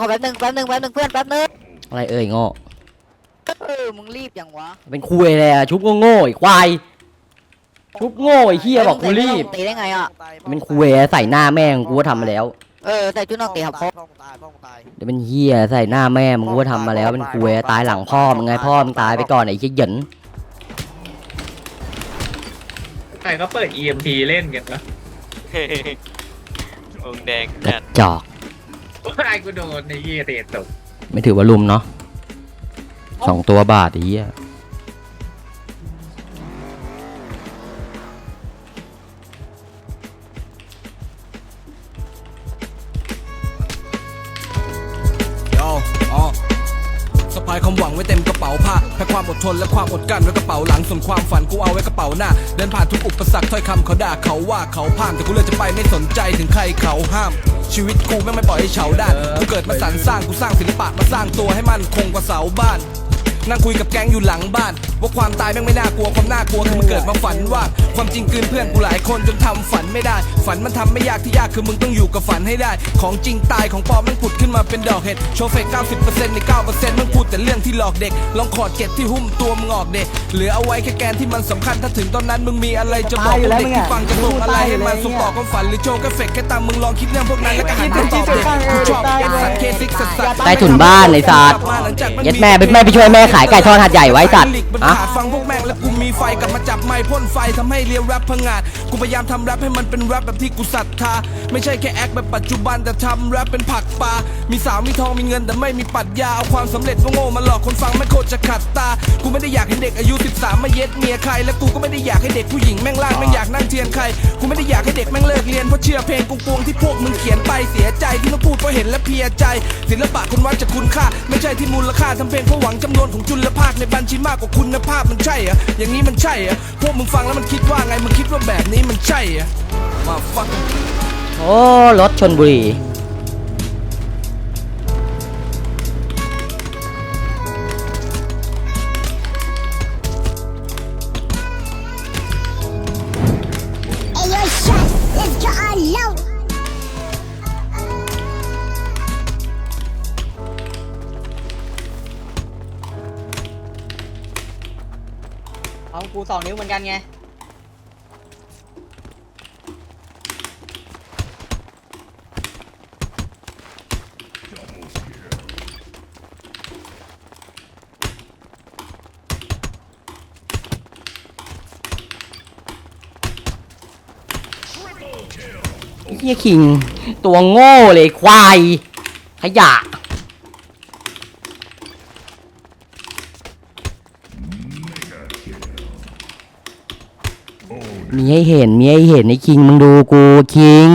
ขอแป๊บนึงแป๊บนึงแป๊บนึงเพื่อนแป๊บนึงอะไรเอ่ยโง่เออมึงรีบยังวะเป็นคุยเลยอะชุบโง่ๆไอ้ควายชุบโง่ไอ้เฮียบอกกูรีบตีได้ไงอะเป็นคุยอะใส่หน้าแม่งกูก็ทำมาแล้วเออใส่ชุดนอกตีครับครบพ่อมึงตายพ่อมึงตายเดี๋ยวเป็นเฮียใส่หน้าแม่มึงกูก็ทำมาแล้วเป็นคุยอะตายหลังพ่อมึงไงพ่อมึงตายไปก่อนไอ้เหี้ยเหยินใครก็เปิด EMP เล่นกันวะวงแดงกระจัดจอก ไอ้กูโดนในยี่เตะตกไม่ถือว่าลุมเนาะสองตัวบาทไอ้เหี้ย ความหวังไว้เต็มกระเป๋าผ้าแพ้ความอดทนและความอดกลั้นไว้กระเป๋าหลังส่วนความฝันกูเอาไว้กระเป๋าหน้า เดินผ่านทุกอุปสรรคถ้อยคำเขาด่าเขาว่าเขาพามแต่กูเลือกจะไปไม่สนใจถึงใครเขาห้าม ชีวิตกูไม่ไม่ปล่อยให้เฉาด้กูเกิดมาสรรสร้างกูสร้างศิลปะมาสร้างตัวให้มันคงกว่าเสาบ้าน นั่งคุยกับแก๊งอยู่หลังบ้าน ว่าความตายแม่งไม่น่ากลัวความน่ากลัวคือมันเกิดมาฝันว่า ความจริงกลืนเพื่อนกูหลายคนจนทำฝันไม่ได้ ฝันมันทำไม่ยากที่ยากคือมึงต้องอยู่กับฝันให้ได้ ของจริงตายของปลอมมันผุดขึ้นมาเป็นดอกเห็ดโชว์เฟก90%ใน9%มึงพูดแต่เรื่องที่หลอกเด็ก ลองขอดเก็บที่หุ้มตัวมึงออกเด็กเหลือเอาไว้แค่แกนที่มันสำคัญถ้าถึงตอนนั้นมึงมีอะไรจะบอกพวกเด็กที่ฟังจะส่งอะไรให้มันส่งต่อความฝันหรือโชว์แค่เฟกแค่ตามมึงลองคิดเรื่องพวกนั้นแล้วก็หันมาตอบเด็กกูชอบไอ้สัตว์เคซิกสัตว์สัตว์ใต้ถุนบ้านไอ้สัตว์เย็ดแม่แม่ไปช่วยแม่ขายไก่ทอดหัดใหญ่ไว้สัตว์มันอะ ไฟกลับมาจับไม้พ่นไฟทำให้เรียวแรปพังาดกูพยายามทำแรปให้มันเป็นแรปแบบที่กูศรัทธาไม่ใช่แค่แอคแบบปัจจุบันแต่ทำแรปเป็นผักปลามีสาวมีทองมีเงินแต่ไม่มีปรัชญาเอาความสำเร็จโง่มาหลอกคนฟังไม่โคตรจะขัดตากูไม่ได้อยากให้เด็กอายุ 13 มาเย็ดเมียใครและกูก็ไม่ได้อยากให้เด็กผู้หญิงแม่งล่างแม่งอยากนั่งเทียนใครกูไม่ได้อยากให้เด็กแม่งเลิกเรียนเพราะเชื่อเพลงกวงที่พวกมึงเขียนไปเสียใจที่มาพูดเพราะเห็นและเพียใจ ศิลปะคนวัดจากคุณค่า ไม่ใช่ที่มูลค่าทำเพลงเพราะหวังจำนวนของจุลภาคในบัญชีมากกว่าคุณภาพมันใช่เหรอะอย่างนี้มันใช่อะพวกมึงฟังแล้วมันคิดว่าไงมึงคิดว่าแบบนี้มันใช่เหรอะมาฟังโอ้รถชนบุรี เอากูสองนิ้วเหมือนกันไง เฮียคิง ตัวโง่เลยควาย ขยะ มีให้เห็นมีให้เห็นไอ้คิงมึงดูกูคิง